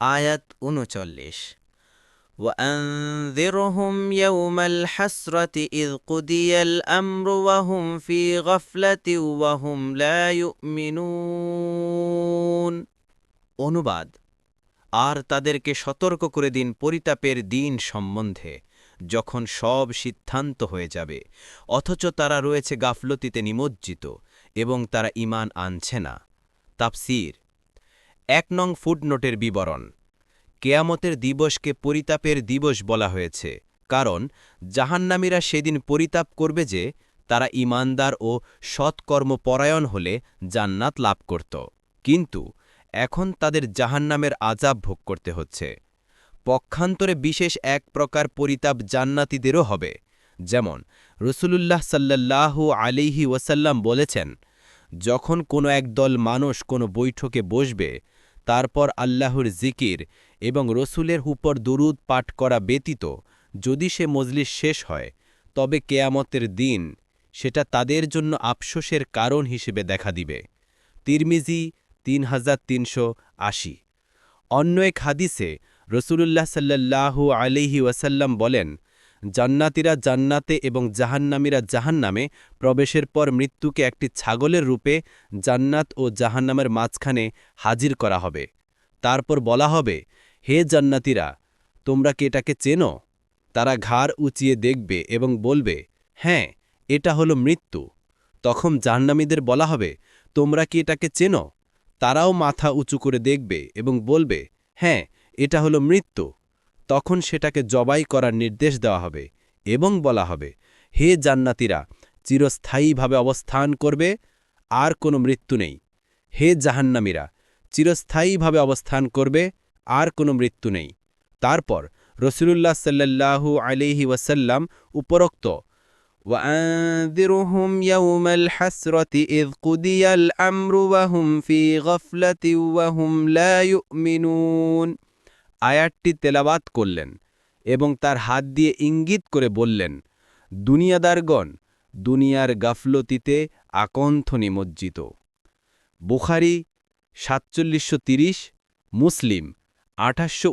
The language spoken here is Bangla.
আয়াত উনচল্লিশ وأنذرهم يوم الحسرة إذ قضي الأمر وهم في غفلة وهم لا يؤمنون অনুবাদ আর তাদেরকে সতর্ক করে দিন পরিতাপের দিন সম্বন্ধে যখন সব সিদ্ধান্ত হয়ে যাবে অথচ তারা রয়েছে গাফলতিতে নিমজ্জিত এবং তারা ইমান আনছে না তাফসির এক নং ফুটনোটের বিবরণ। কেয়ামতের দিবসকে পরিতাপের দিবস বলা হয়েছে, কারণ জাহান্নামীরা সেদিন পরিতাপ করবে যে, তারা ইমানদার ও সৎকর্মপরায়ণ হলে জান্নাত লাভ করত। কিন্তু এখন তাদের জাহান্নামের আজাব ভোগ করতে হচ্ছে। পক্ষান্তরে বিশেষ এক প্রকার পরিতাপ জান্নাতীদেরও হবে। যেমন, রসুলুল্লাহ সাল্লাল্লাহু আলিহি ওয়াসাল্লাম বলেছেন, যখন কোনো এক দল মানুষ কোনো বৈঠকে বসবে তারপর আল্লাহর জিকির এবং রসুলের উপর দুরুদ পাঠ করা ব্যতীত যদি সে মজলিস শেষ হয়, তবে কেয়ামতের দিন সেটা তাদের জন্য আফসোসের কারণ হিসেবে দেখা দিবে। তিরমিজি তিন হাজার তিনশো আশি। অন্য এক হাদিসে রসুলুল্লাহ সাল্লাল্লাহু আলিহি ওয়াসাল্লাম বলেন জান্নাতিরা জান্নাতে এবং জাহান্নামীরা জাহান্নামে প্রবেশের পর মৃত্যুকে একটি ছাগলের রূপে জান্নাত ও জাহান্নামের মাঝখানে হাজির করা হবে। তারপর বলা হবে, হে জান্নাতিরা, তোমরা কি এটাকে চেনো? তারা ঘাড় উঁচিয়ে দেখবে এবং বলবে হ্যাঁ এটা হলো মৃত্যু। তখন জাহান্নামীদের বলা হবে, তোমরা কি এটাকে চেনো? তারাও মাথা উঁচু করে দেখবে এবং বলবে হ্যাঁ এটা হলো মৃত্যু। তখন সেটাকে জবাই করার নির্দেশ দেওয়া হবে এবং বলা হবে হে জান্নাতিরা চিরস্থায়ীভাবে অবস্থান করবে আর কোনো মৃত্যু নেই হে জাহান্নামীরা চিরস্থায়ীভাবে অবস্থান করবে আর কোনো মৃত্যু নেই তারপর রসুলুল্লাহ সাল্লাল্লাহু আলিহি ওয়াসাল্লাম উপরোক্ত وأنذرهم يوم الحسرة إذ قضي الأمر وهم في غفلة وهم لا يؤمنون আয়াতটি তেলাবাত করলেন এবং তার হাত দিয়ে ইঙ্গিত করে বললেন, দুনিয়াদারগণ দুনিয়ার গাফলতিতে আকণ্ঠ নিমজ্জিত। বুখারি সাতচল্লিশশো মুসলিম আঠাশশো